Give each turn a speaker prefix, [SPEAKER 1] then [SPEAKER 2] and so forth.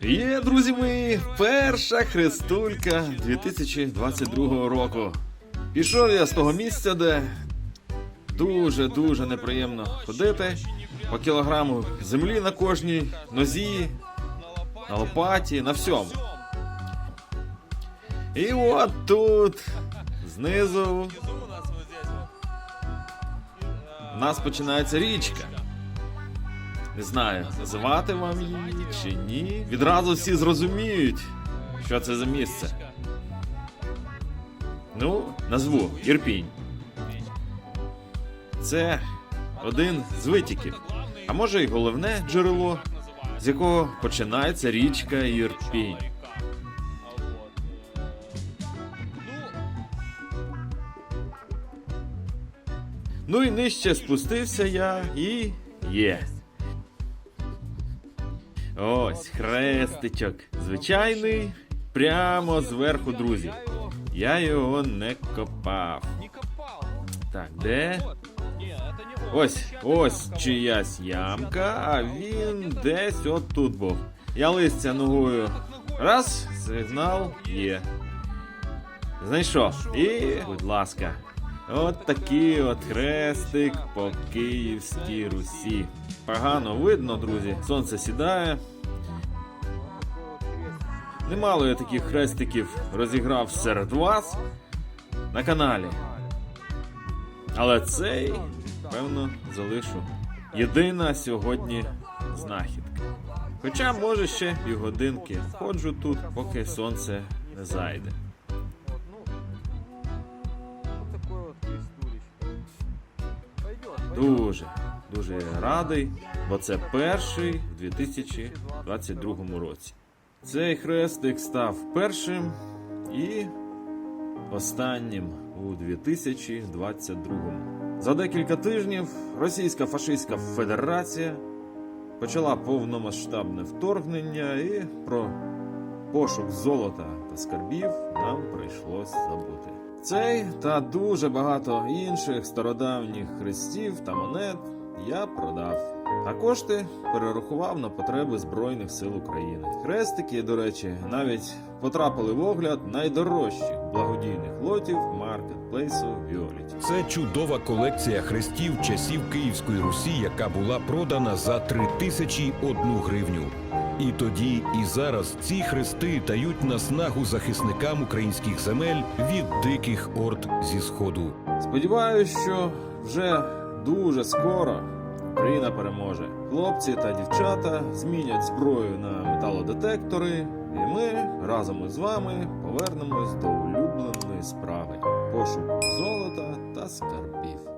[SPEAKER 1] Є, друзі мої, перша хрестулька 2022 року. Пішов я з того місця, де дуже-дуже неприємно ходити. По кілограму землі на кожній нозі, на лопаті, на всьому. І от тут, знизу, у нас починається річка. Не знаю, називати вам її чи ні. Відразу всі зрозуміють, що це за місце. Ну, назву Ірпінь. Це один з витіків, а може й головне джерело, з якого починається річка Ірпінь. Ну і нижче спустився я і є. Ось хрестичок. Звичайний, прямо зверху, друзі. Я його не копав. Так, де? Ось, ось чиясь ямка, а він десь отут був. Я листя ногою. Раз, сигнал є. Знайшов. І, будь ласка, от такий от хрестик по Київській Русі. Погано видно, друзі. Сонце сідає. Немало я таких хрестиків розіграв серед вас на каналі. Але цей, певно, залишу. Єдина сьогодні знахідка. Хоча, може, ще півгодинки ходжу тут, поки сонце не зайде. Дуже, дуже радий, бо це перший в 2022 році. Цей хрестик став першим і останнім у 2022. За декілька тижнів Російська фашистська Федерація почала повномасштабне вторгнення і про пошук золота та скарбів нам прийшлось забути. Цей та дуже багато інших стародавніх хрестів та монет я продав. А кошти перерахував на потреби Збройних сил України. Хрестики, до речі, навіть потрапили в огляд найдорожчих благодійних лотів маркетплейсу Віоліті.
[SPEAKER 2] Це чудова колекція хрестів часів Київської Русі, яка була продана за 3001 гривню. І тоді, і зараз ці хрести дають наснагу захисникам українських земель від диких орд зі сходу.
[SPEAKER 1] Сподіваюсь, що вже дуже скоро Україна переможе. Хлопці та дівчата змінять зброю на металодетектори, і ми разом із вами повернемось до улюбленої справи пошуку золота та скарбів.